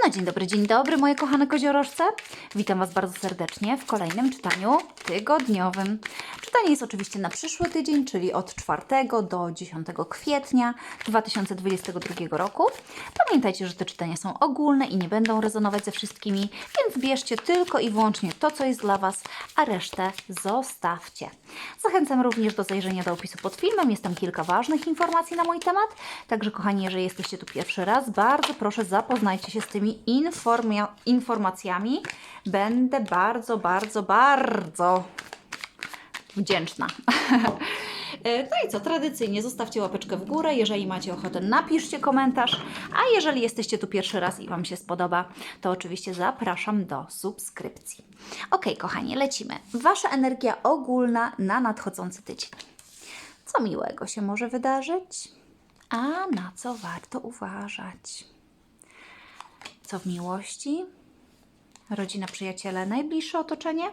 No dzień dobry, dzień dobry moje kochane koziorożce. Witam Was bardzo serdecznie w kolejnym czytaniu tygodniowym. Czytanie jest oczywiście na przyszły tydzień, czyli od 4 do 10 kwietnia 2022 roku. Pamiętajcie, że te czytania są ogólne i nie będą rezonować ze wszystkimi, więc bierzcie tylko i wyłącznie to, co jest dla Was, a resztę zostawcie. Zachęcam również do zajrzenia do opisu pod filmem. Jest tam kilka ważnych informacji na mój temat. Także kochani, jeżeli jesteście tu pierwszy raz, bardzo proszę zapoznajcie się z tymi informia- informacjami. Będę bardzo, bardzo, bardzo wdzięczna. E, No i co, tradycyjnie zostawcie łapeczkę w górę, jeżeli macie ochotę napiszcie komentarz, a jeżeli jesteście tu pierwszy raz i Wam się spodoba, to oczywiście zapraszam do subskrypcji. Ok, kochani, lecimy. Wasza energia ogólna na nadchodzący tydzień. Co miłego się może wydarzyć, a na co warto uważać? Co w miłości? Rodzina, przyjaciele, najbliższe otoczenie?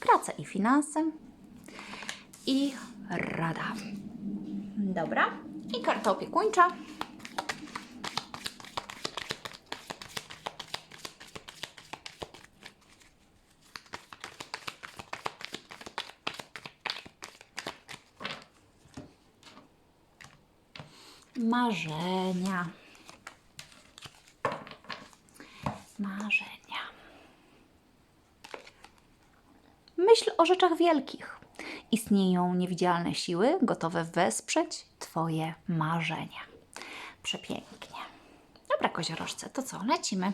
Praca i finanse? i rada. Dobra. I karta opiekuńcza. Marzenia. Marzenia. Myśl o rzeczach wielkich. Istnieją niewidzialne siły gotowe wesprzeć Twoje marzenia. Przepięknie. Dobra, koziorożce, to co? Lecimy.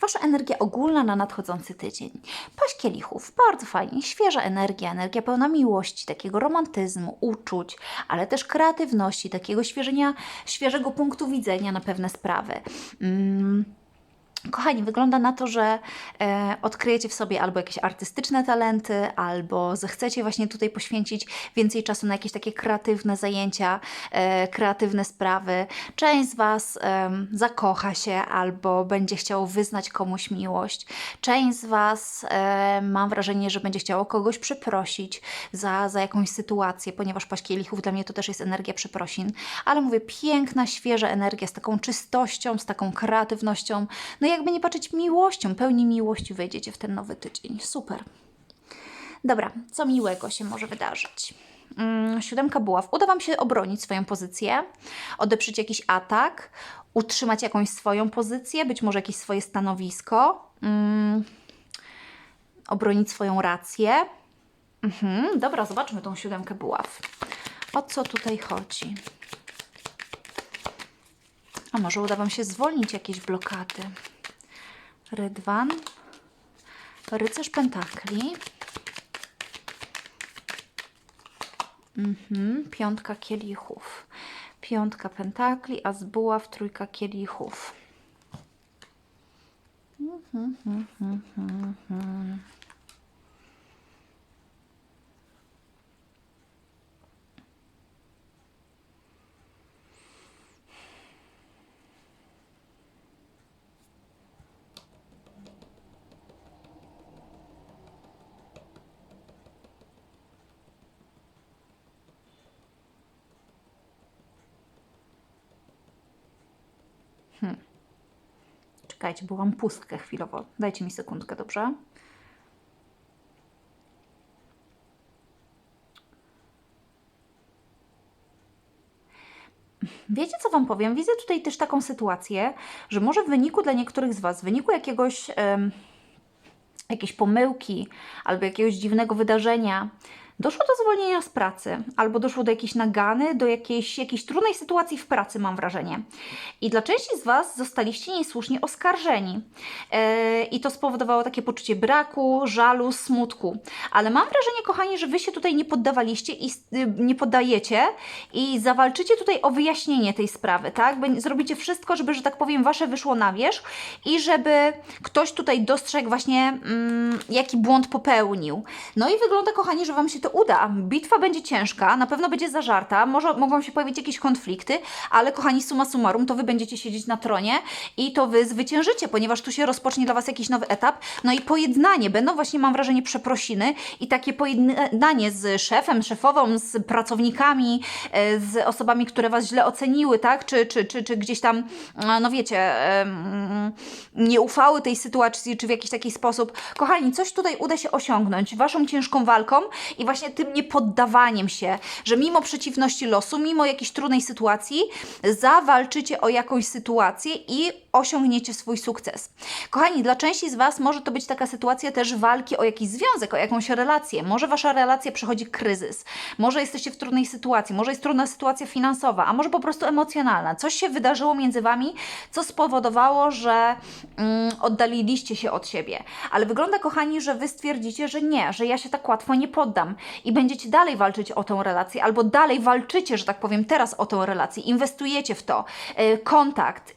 Wasza energia ogólna na nadchodzący tydzień. Paść kielichów, bardzo fajnie. Świeża energia, energia pełna miłości, takiego romantyzmu, uczuć, ale też kreatywności, takiego świeżenia, świeżego punktu widzenia na pewne sprawy. Mm. Kochani, wygląda na to, że e, odkryjecie w sobie albo jakieś artystyczne talenty, albo zechcecie właśnie tutaj poświęcić więcej czasu na jakieś takie kreatywne zajęcia, e, kreatywne sprawy. Część z Was em, zakocha się albo będzie chciało wyznać komuś miłość. Część z Was, e, mam wrażenie, że będzie chciało kogoś przeprosić za, za jakąś sytuację, ponieważ paść kielichów dla mnie to też jest energia przeprosin. Ale mówię, piękna, świeża energia z taką czystością, z taką kreatywnością. No jakby nie patrzeć miłością, pełni miłości wejdziecie w ten nowy tydzień. Super. Dobra, co miłego się może wydarzyć? Mm, siódemka buław. Uda Wam się obronić swoją pozycję, odeprzeć jakiś atak, utrzymać jakąś swoją pozycję, być może jakieś swoje stanowisko, mm, obronić swoją rację. Mhm, dobra, zobaczmy tą siódemkę buław. O co tutaj chodzi? A może uda Wam się zwolnić jakieś blokady? Rydwan, rycerz pentakli, mhm, piątka kielichów, piątka pentakli, a z buław trójka kielichów. Mhm, mhm, mhm, mhm. Czekajcie, bo mam pustkę chwilowo. Dajcie mi sekundkę, dobrze? Wiecie, co Wam powiem? Widzę tutaj też taką sytuację, że może w wyniku dla niektórych z Was, w wyniku jakiegoś, em, jakiejś pomyłki albo jakiegoś dziwnego wydarzenia, doszło do zwolnienia z pracy, albo doszło do jakiejś nagany, do jakiejś, jakiejś trudnej sytuacji w pracy, mam wrażenie. I dla części z Was zostaliście niesłusznie oskarżeni. E, I to spowodowało takie poczucie braku, żalu, smutku. Ale mam wrażenie, kochani, że Wy się tutaj nie poddawaliście i s- y, nie poddajecie i zawalczycie tutaj o wyjaśnienie tej sprawy, tak? Zrobicie wszystko, żeby, że tak powiem, Wasze wyszło na wierzch i żeby ktoś tutaj dostrzegł właśnie, mm, jaki błąd popełnił. No i wygląda, kochani, że Wam się to uda. Bitwa będzie ciężka, na pewno będzie zażarta, może mogą się pojawić jakieś konflikty, ale kochani, summa summarum, to Wy będziecie siedzieć na tronie i to Wy zwyciężycie, ponieważ tu się rozpocznie dla Was jakiś nowy etap. No i pojednanie, będą właśnie, mam wrażenie, przeprosiny i takie pojednanie z szefem, szefową, z pracownikami, e, z osobami, które Was źle oceniły, tak? Czy, czy, czy, czy gdzieś tam, e, no wiecie, nie ufały tej sytuacji, czy w jakiś taki sposób. Kochani, coś tutaj uda się osiągnąć Waszą ciężką walką i właśnie tym niepoddawaniem się, że mimo przeciwności losu, mimo jakiejś trudnej sytuacji, zawalczycie o jakąś sytuację i osiągniecie swój sukces. Kochani, dla części z Was może to być taka sytuacja też walki o jakiś związek, o jakąś relację. Może Wasza relacja przechodzi kryzys, może jesteście w trudnej sytuacji, może jest trudna sytuacja finansowa, a może po prostu emocjonalna. Coś się wydarzyło między Wami, co spowodowało, że mm, oddaliliście się od siebie. Ale wygląda, kochani, że Wy stwierdzicie, że nie, że ja się tak łatwo nie poddam i będziecie dalej walczyć o tą relację, albo dalej walczycie, że tak powiem, teraz o tą relację, inwestujecie w to, e, kontakt.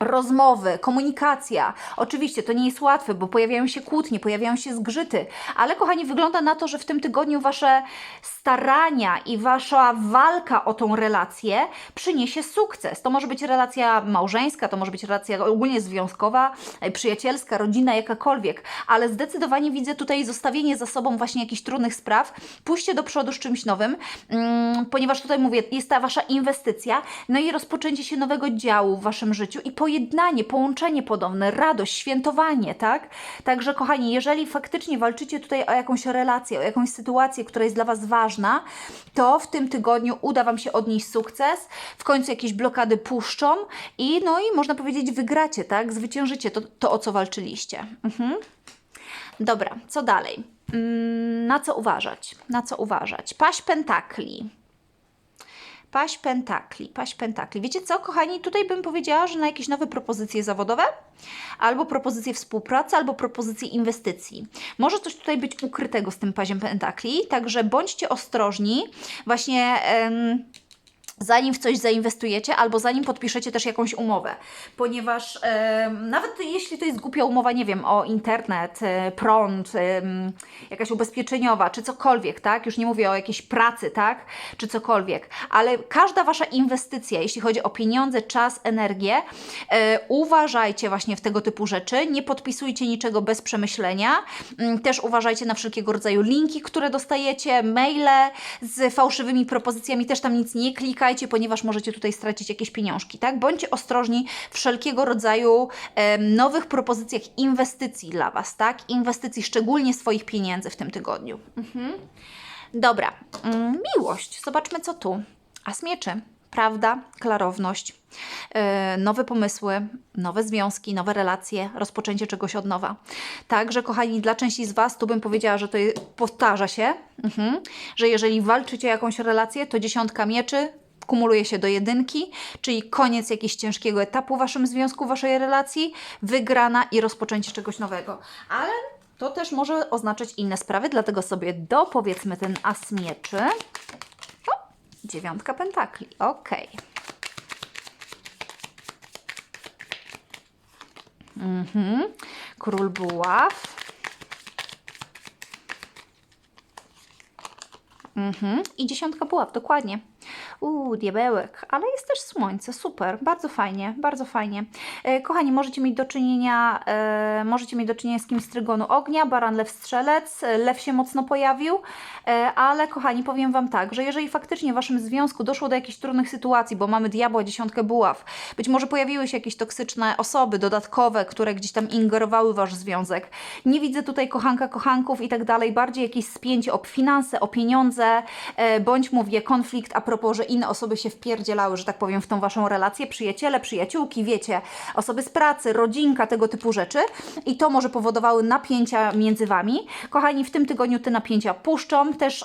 Rozmowy, komunikacja. Oczywiście to nie jest łatwe, bo pojawiają się kłótnie, pojawiają się zgrzyty, ale kochani, wygląda na to, że w tym tygodniu wasze starania i wasza walka o tą relację przyniesie sukces. To może być relacja małżeńska, to może być relacja ogólnie związkowa, e, przyjacielska, rodzina, jakakolwiek, ale zdecydowanie widzę tutaj zostawienie za sobą właśnie jakichś trudnych spraw, pójście do przodu z czymś nowym, mm, ponieważ tutaj mówię, jest ta wasza inwestycja, no i rozpoczęcie się nowego działu w waszym życiu i pojednanie, połączenie podobne, radość, świętowanie, tak? Także kochani, jeżeli faktycznie walczycie tutaj o jakąś relację, o jakąś sytuację, która jest dla was ważna, to w tym tygodniu uda wam się odnieść sukces, w końcu jakieś blokady puszczą i no i można powiedzieć wygracie, tak? Zwyciężycie to, to o co walczyliście. Mhm. Dobra, co dalej? Mm, Na co uważać? Na co uważać? Paść pentakli. Paść pentakli, paść pentakli. Wiecie co, kochani, tutaj bym powiedziała, że na jakieś nowe propozycje zawodowe, albo propozycje współpracy, albo propozycje inwestycji. Może coś tutaj być ukrytego z tym paziem pentakli, także bądźcie ostrożni. Właśnie. Zanim w coś zainwestujecie, albo zanim podpiszecie też jakąś umowę, ponieważ em, nawet jeśli to jest głupia umowa, nie wiem, o internet, e, prąd, em, jakaś ubezpieczeniowa, czy cokolwiek, tak, już nie mówię o jakiejś pracy, tak, czy cokolwiek, ale każda Wasza inwestycja, jeśli chodzi o pieniądze, czas, energię, e, uważajcie właśnie w tego typu rzeczy, nie podpisujcie niczego bez przemyślenia, Mm, też uważajcie na wszelkiego rodzaju linki, które dostajecie, maile z fałszywymi propozycjami, też tam nic nie klikajcie, ponieważ możecie tutaj stracić jakieś pieniążki, tak? Bądźcie ostrożni wszelkiego rodzaju em, nowych propozycjach inwestycji dla Was, tak? Inwestycji szczególnie swoich pieniędzy w tym tygodniu. Mhm. Dobra, mm, miłość. Zobaczmy co tu. As mieczy. Prawda, klarowność, e, nowe pomysły, nowe związki, nowe relacje, rozpoczęcie czegoś od nowa. Także, kochani, dla części z Was tu bym powiedziała, że to powtarza się, mhm, że jeżeli walczycie o jakąś relację, to dziesiątka mieczy kumuluje się do jedynki, czyli koniec jakiegoś ciężkiego etapu w Waszym związku, Waszej relacji, wygrana i rozpoczęcie czegoś nowego. Ale to też może oznaczać inne sprawy, dlatego sobie dopowiedzmy ten as mieczy. O, dziewiątka pentakli, okej. Mhm. Król buław. Mhm. I dziesiątka buław, dokładnie. Uuu, diabełek, ale jest też słońce, super, bardzo fajnie, bardzo fajnie. E, kochani, możecie mieć do czynienia, e, możecie mieć do czynienia z kimś z trygonu ognia, baran, lew, strzelec, e, lew się mocno pojawił, e, ale kochani, powiem Wam tak, że jeżeli faktycznie w Waszym związku doszło do jakichś trudnych sytuacji, bo mamy diabła, dziesiątkę buław, być może pojawiły się jakieś toksyczne osoby dodatkowe, które gdzieś tam ingerowały w Wasz związek, nie widzę tutaj kochanka, kochanków i tak dalej, bardziej jakieś spięcie o finanse, o pieniądze, e, bądź mówię konflikt a propos, że inne osoby się wpierdzielały, że tak powiem, w tą Waszą relację, przyjaciele, przyjaciółki, wiecie, osoby z pracy, rodzinka, tego typu rzeczy i to może powodowały napięcia między Wami. Kochani, w tym tygodniu te napięcia puszczą, też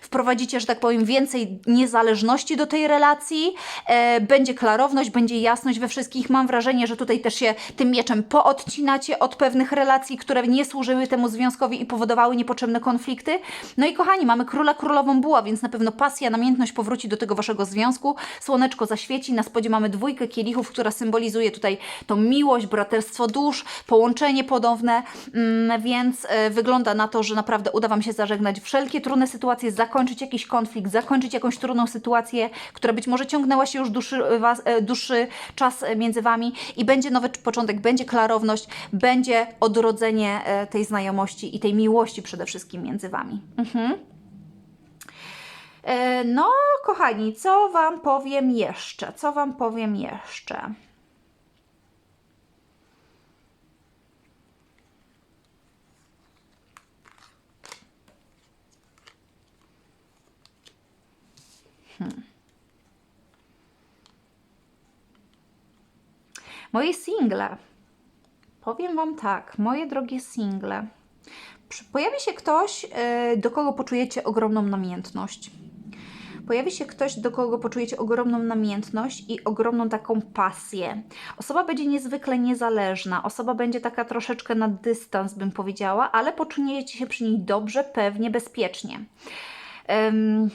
wprowadzicie, że tak powiem, więcej niezależności do tej relacji, e, będzie klarowność, będzie jasność we wszystkich. Mam wrażenie, że tutaj też się tym mieczem poodcinacie od pewnych relacji, które nie służyły temu związkowi i powodowały niepotrzebne konflikty. No i kochani, mamy króla, królową buła, więc na pewno pasja, namiętność powróci do do tego waszego związku. Słoneczko zaświeci, na spodzie mamy dwójkę kielichów, która symbolizuje tutaj tą miłość, braterstwo dusz, połączenie ponowne, mm, więc e, wygląda na to, że naprawdę uda wam się zażegnać wszelkie trudne sytuacje, zakończyć jakiś konflikt, zakończyć jakąś trudną sytuację, która być może ciągnęła się już dłuższy, e, dłuższy czas e, między wami i będzie nowy początek, będzie klarowność, będzie odrodzenie e, tej znajomości i tej miłości przede wszystkim między wami. Mhm. E, No, kochani, co Wam powiem jeszcze? Co Wam powiem jeszcze? Hmm. Moje single. Powiem Wam tak, moje drogie single. Pojawi się ktoś, e, do kogo poczujecie ogromną namiętność. Pojawi się ktoś, do kogo poczujecie ogromną namiętność i ogromną taką pasję. Osoba będzie niezwykle niezależna, osoba będzie taka troszeczkę na dystans, bym powiedziała, ale poczujecie się przy niej dobrze, pewnie, bezpiecznie. Em,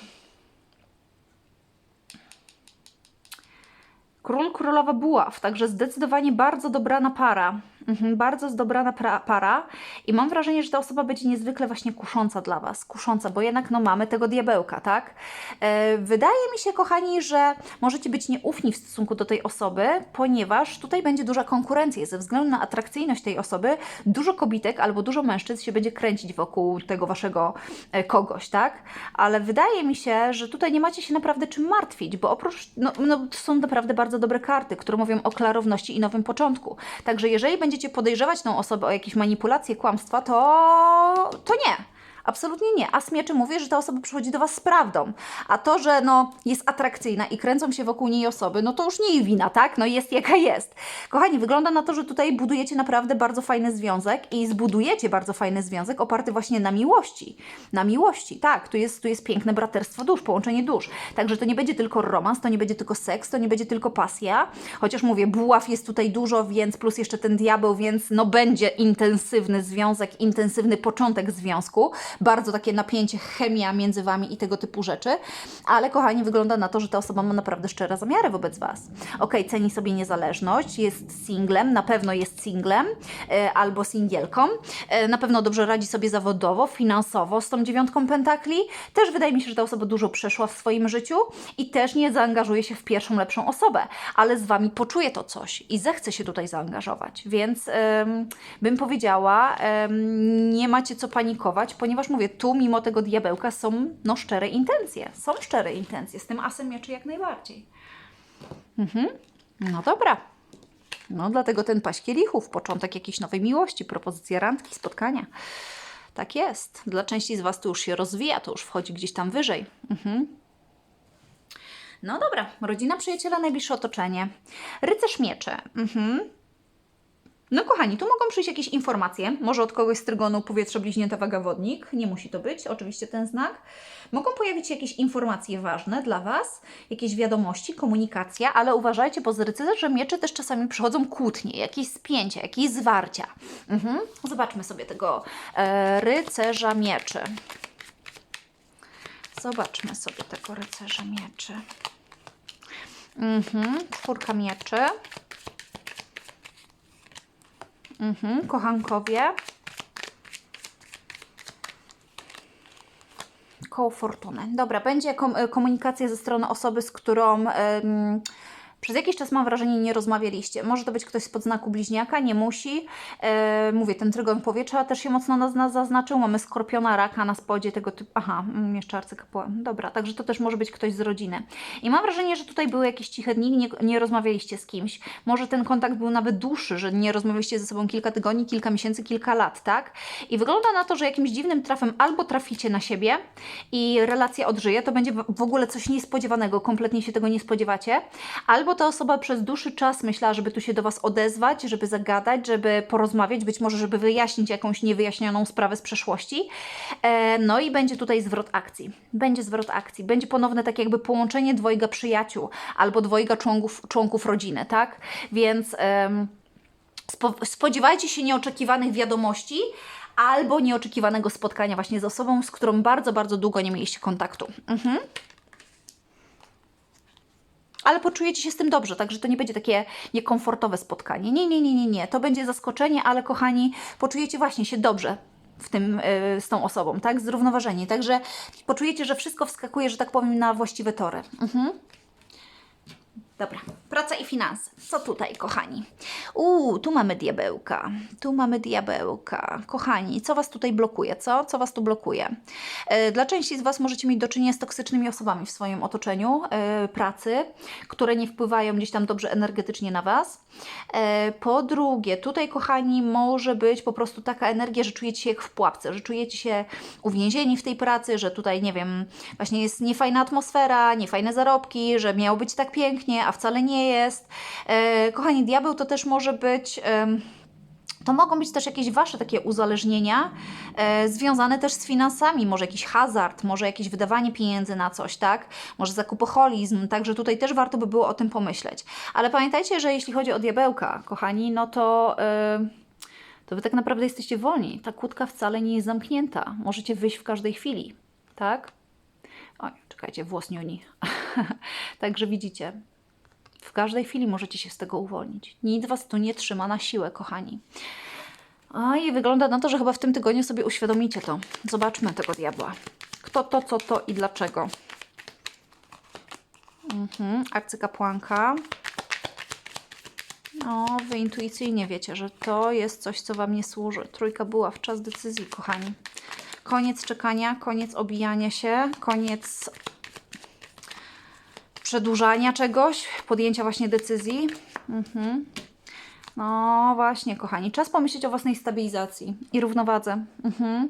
Król, królowa buław, także zdecydowanie bardzo dobrana para. Mhm, bardzo dobrana pra- para i mam wrażenie, że ta osoba będzie niezwykle właśnie kusząca dla Was, kusząca, bo jednak no mamy tego diabełka, tak? E, wydaje mi się, kochani, że możecie być nieufni w stosunku do tej osoby, ponieważ tutaj będzie duża konkurencja ze względu na atrakcyjność tej osoby. Dużo kobitek albo dużo mężczyzn się będzie kręcić wokół tego Waszego e, kogoś, tak? Ale wydaje mi się, że tutaj nie macie się naprawdę czym martwić, bo oprócz, no, no to są naprawdę bardzo dobre karty, które mówią o klarowności i nowym początku. Także jeżeli będziecie podejrzewać tą osobę o jakieś manipulacje, kłamstwa, to, to nie. Absolutnie nie. A smieczy mówi, że ta osoba przychodzi do Was z prawdą. A to, że no, jest atrakcyjna i kręcą się wokół niej osoby, no to już nie jej wina, tak? No jest jaka jest. Kochani, wygląda na to, że tutaj budujecie naprawdę bardzo fajny związek i zbudujecie bardzo fajny związek oparty właśnie na miłości. Na miłości, tak. Tu jest, tu jest piękne braterstwo dusz, połączenie dusz. Także to nie będzie tylko romans, to nie będzie tylko seks, to nie będzie tylko pasja. Chociaż mówię, buław jest tutaj dużo, więc plus jeszcze ten diabeł, więc no będzie intensywny związek, intensywny początek związku. Bardzo takie napięcie, chemia między Wami i tego typu rzeczy. Ale kochani, wygląda na to, że ta osoba ma naprawdę szczere zamiary wobec Was. Ok, ceni sobie niezależność, jest singlem, na pewno jest singlem e, albo singielką. E, na pewno dobrze radzi sobie zawodowo, finansowo z tą dziewiątką pentakli. Też wydaje mi się, że ta osoba dużo przeszła w swoim życiu i też nie zaangażuje się w pierwszą, lepszą osobę, ale z Wami poczuje to coś i zechce się tutaj zaangażować. Więc em, bym powiedziała, em, nie macie co panikować, ponieważ mówię, tu mimo tego diabełka są no, szczere intencje. Są szczere intencje, z tym asem mieczy jak najbardziej. Mhm. No dobra. No dlatego ten paść kielichów, początek jakiejś nowej miłości, propozycja randki, spotkania. Tak jest. Dla części z Was to już się rozwija, to już wchodzi gdzieś tam wyżej. Mhm. No dobra, rodzina, przyjaciela, najbliższe otoczenie. Rycerz miecze. Mhm. No kochani, tu mogą przyjść jakieś informacje, może od kogoś z trygonu powietrze waga wodnik, nie musi to być, oczywiście ten znak. Mogą pojawić się jakieś informacje ważne dla Was, jakieś wiadomości, komunikacja, ale uważajcie, bo z rycerzem mieczy też czasami przychodzą kłótnie, jakieś spięcia, jakieś zwarcia. Mhm. Zobaczmy sobie tego e, rycerza mieczy. Zobaczmy sobie tego rycerza mieczy. Mhm. Czwórka mieczy. Mhm, kochankowie. Koło fortuny. Dobra, będzie kom- komunikacja ze strony osoby, z którą przez jakiś czas mam wrażenie nie rozmawialiście. Może to być ktoś z podznaku bliźniaka, nie musi. E, mówię, ten trygon powietrza też się mocno nas, zaznaczył. Mamy skorpiona, raka na spodzie tego typu. Aha, mm, jeszcze arcykapłan. Dobra, także to też może być ktoś z rodziny. I mam wrażenie, że tutaj były jakieś ciche dni, nie, nie rozmawialiście z kimś. Może ten kontakt był nawet dłuższy, że nie rozmawialiście ze sobą kilka tygodni, kilka miesięcy, kilka lat, tak? I wygląda na to, że jakimś dziwnym trafem albo traficie na siebie i relacja odżyje, to będzie w ogóle coś niespodziewanego, kompletnie się tego nie spodziewacie, albo ta osoba przez dłuższy czas myślała, żeby tu się do Was odezwać, żeby zagadać, żeby porozmawiać, być może, żeby wyjaśnić jakąś niewyjaśnioną sprawę z przeszłości. E, no i będzie tutaj zwrot akcji. Będzie zwrot akcji. Będzie ponowne takie jakby połączenie dwojga przyjaciół albo dwojga członków, członków rodziny, tak? Więc... spodziewajcie się nieoczekiwanych wiadomości albo nieoczekiwanego spotkania właśnie z osobą, z którą bardzo, bardzo długo nie mieliście kontaktu. Mhm. Ale poczujecie się z tym dobrze, także to nie będzie takie niekomfortowe spotkanie. Nie, nie, nie, nie, nie. To będzie zaskoczenie, ale kochani, poczujecie właśnie się dobrze w tym, y, z tą osobą, tak? Zrównoważeni. Także poczujecie, że wszystko wskakuje, że tak powiem, na właściwe tory. Mhm. Dobra, praca i finanse. Co tutaj, kochani? Uuu, tu mamy diabełka. Tu mamy diabełka. Kochani, co Was tutaj blokuje? Co? Co Was tu blokuje? E, Dla części z Was możecie mieć do czynienia z toksycznymi osobami w swoim otoczeniu e, pracy, które nie wpływają gdzieś tam dobrze energetycznie na Was. E, Po drugie, tutaj, kochani, może być po prostu taka energia, że czujecie się jak w pułapce, że czujecie się uwięzieni w tej pracy, że tutaj, nie wiem, właśnie jest niefajna atmosfera, niefajne zarobki, że miało być tak pięknie, a wcale nie jest. E, kochani, diabeł to też może być. to mogą być też jakieś Wasze takie uzależnienia e, związane też z finansami, może jakiś hazard, może jakieś wydawanie pieniędzy na coś, tak? Może zakupoholizm, także tutaj też warto by było o tym pomyśleć. Ale pamiętajcie, że jeśli chodzi o diabełka, kochani, no to... E, to Wy tak naprawdę jesteście wolni. Ta kłódka wcale nie jest zamknięta. Możecie wyjść w każdej chwili, tak? Oj, czekajcie, włos niuni. Także widzicie, w każdej chwili możecie się z tego uwolnić. Nic Was tu nie trzyma na siłę, kochani. A i wygląda na to, że chyba w tym tygodniu sobie uświadomicie to. Zobaczmy tego diabła. Kto to, co to i dlaczego. Mhm, arcykapłanka. No, wy intuicyjnie wiecie, że to jest coś, co Wam nie służy. Trójka była w czas decyzji, kochani. Koniec czekania, koniec obijania się, koniec przedłużania czegoś, podjęcia właśnie decyzji. Mhm. No właśnie, kochani, czas pomyśleć o własnej stabilizacji i równowadze. Mhm.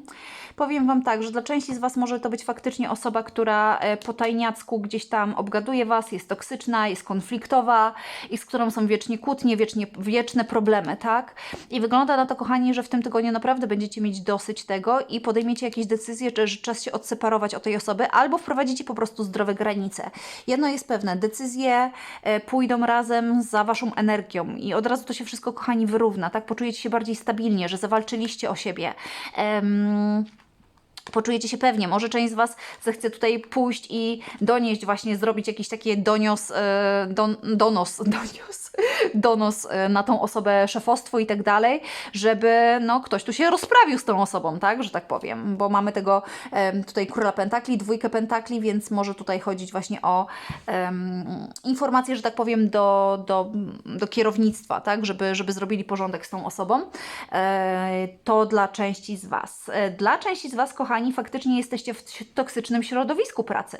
Powiem Wam tak, że dla części z Was może to być faktycznie osoba, która e, po tajniacku gdzieś tam obgaduje Was, jest toksyczna, jest konfliktowa i z którą są wiecznie kłótnie, wiecznie, wieczne problemy, tak? I wygląda na to, kochani, że w tym tygodniu naprawdę będziecie mieć dosyć tego i podejmiecie jakieś decyzje, że, czas się odseparować od tej osoby albo wprowadzicie po prostu zdrowe granice. Jedno jest pewne, decyzje e, pójdą razem za Waszą energią i od razu to się wszystko, kochani, wyrówna, tak? Poczujecie się bardziej stabilnie, że zawalczyliście o siebie. Em, Poczujecie się pewnie. Może część z Was zechce tutaj pójść i donieść, właśnie zrobić jakiś taki donios, e, don, donos, donios, donos e, na tą osobę szefostwo i tak dalej, żeby no, ktoś tu się rozprawił z tą osobą, tak, że tak powiem, bo mamy tego tutaj króla pentakli, dwójkę pentakli, więc może tutaj chodzić właśnie o em, informacje, że tak powiem, do, do, do kierownictwa, tak, żeby, żeby zrobili porządek z tą osobą. E, to dla części z Was. E, Dla części z Was, kochani, faktycznie jesteście w toksycznym środowisku pracy.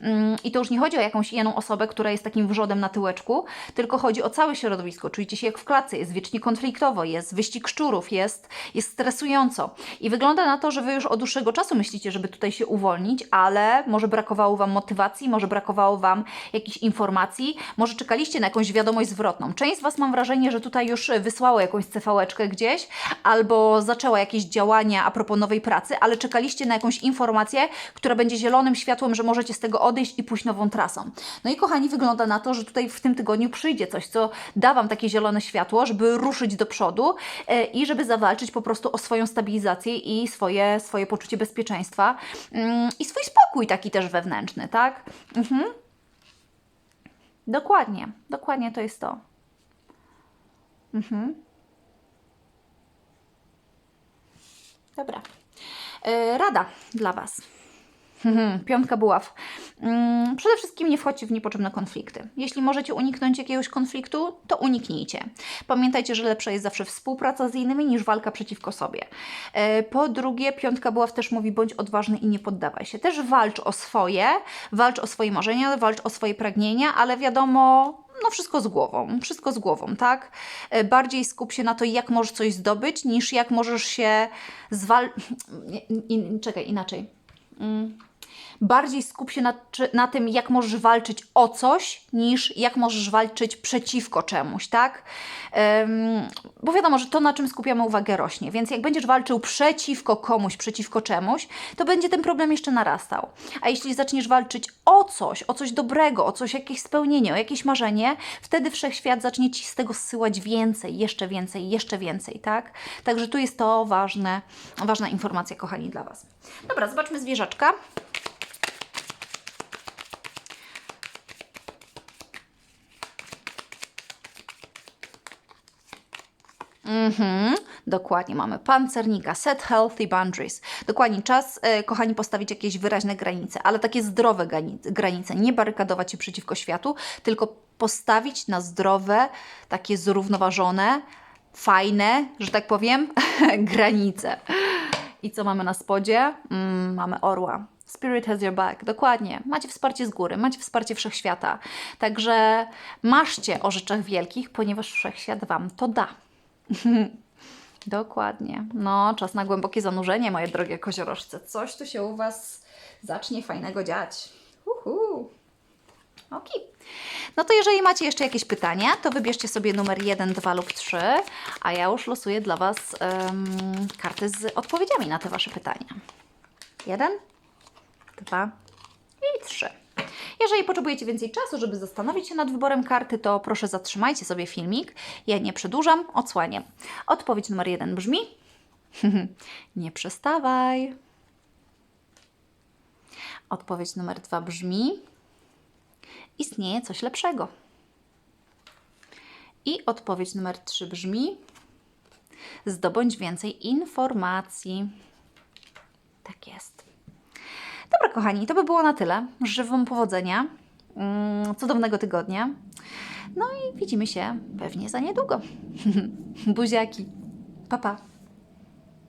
Mm, I to już nie chodzi o jakąś jedną osobę, która jest takim wrzodem na tyłeczku, tylko chodzi o całe środowisko. Czujecie się jak w klatce, jest wiecznie konfliktowo, jest wyścig szczurów, jest, jest stresująco. I wygląda na to, że Wy już od dłuższego czasu myślicie, żeby tutaj się uwolnić, ale może brakowało Wam motywacji, może brakowało Wam jakichś informacji, może czekaliście na jakąś wiadomość zwrotną. Część z Was mam wrażenie, że tutaj już wysłało jakąś cefałeczkę gdzieś, albo zaczęła jakieś działania a propos nowej pracy, ale czekaliście na jakąś informację, która będzie zielonym światłem, że możecie z tego odejść i pójść nową trasą. No i kochani, wygląda na to, że tutaj w tym tygodniu przyjdzie coś, co da Wam takie zielone światło, żeby ruszyć do przodu e, i żeby zawalczyć po prostu o swoją stabilizację i swoje, swoje poczucie bezpieczeństwa mm, i swój spokój taki też wewnętrzny, tak? Mhm. Dokładnie, dokładnie to jest to. Mhm. Dobra. E, Rada dla Was. Mhm, Piątka buław. Mm, Przede wszystkim nie wchodźcie w niepotrzebne konflikty. Jeśli możecie uniknąć jakiegoś konfliktu, to uniknijcie. Pamiętajcie, że lepsza jest zawsze współpraca z innymi niż walka przeciwko sobie. E, Po drugie, piątka buław też mówi bądź odważny i nie poddawaj się. Też walcz o swoje, walcz o swoje marzenia, walcz o swoje pragnienia, ale wiadomo, no wszystko z głową, wszystko z głową, tak? E, Bardziej skup się na to, jak możesz coś zdobyć, niż jak możesz się zwal... In, czekaj, inaczej. Mm. Bardziej skup się na, na tym, jak możesz walczyć o coś, niż jak możesz walczyć przeciwko czemuś, tak? Em, bo wiadomo, że to, na czym skupiamy uwagę, rośnie. Więc jak będziesz walczył przeciwko komuś, przeciwko czemuś, to będzie ten problem jeszcze narastał. A jeśli zaczniesz walczyć o coś, o coś dobrego, o coś, jakieś spełnienie, o jakieś marzenie, wtedy wszechświat zacznie ci z tego zsyłać więcej, jeszcze więcej, jeszcze więcej, tak? Także tu jest to ważne, ważna informacja, kochani, dla Was. Dobra, zobaczmy zwierzaczka. Mhm, dokładnie, mamy pancernika, set healthy boundaries. Dokładnie, czas, e, kochani, postawić jakieś wyraźne granice, ale takie zdrowe grani- granice, nie barykadować się przeciwko światu, tylko postawić na zdrowe, takie zrównoważone, fajne, że tak powiem, granice. I co mamy na spodzie? Mm, mamy orła. Spirit has your back. Dokładnie. Macie wsparcie z góry, macie wsparcie wszechświata. Także maszcie o rzeczach wielkich, ponieważ wszechświat Wam to da. Dokładnie. No, czas na głębokie zanurzenie, moje drogie koziorożce. Coś tu się u Was zacznie fajnego dziać. Uhu. Ok. No to jeżeli macie jeszcze jakieś pytania, to wybierzcie sobie numer 1, 2 lub 3, a ja już losuję dla Was em, karty z odpowiedziami na te Wasze pytania. Jeden, dwa i trzy. Jeżeli potrzebujecie więcej czasu, żeby zastanowić się nad wyborem karty, to proszę zatrzymajcie sobie filmik. Ja nie przedłużam, odsłaniam. Odpowiedź numer jeden brzmi: Nie przestawaj. Odpowiedź numer dwa brzmi: Istnieje coś lepszego. I odpowiedź numer trzy brzmi: Zdobądź więcej informacji. Tak jest. Dobra, kochani, to by było na tyle. Życzę Wam powodzenia, mm, cudownego tygodnia. No i widzimy się pewnie za niedługo. Buziaki. Pa, pa.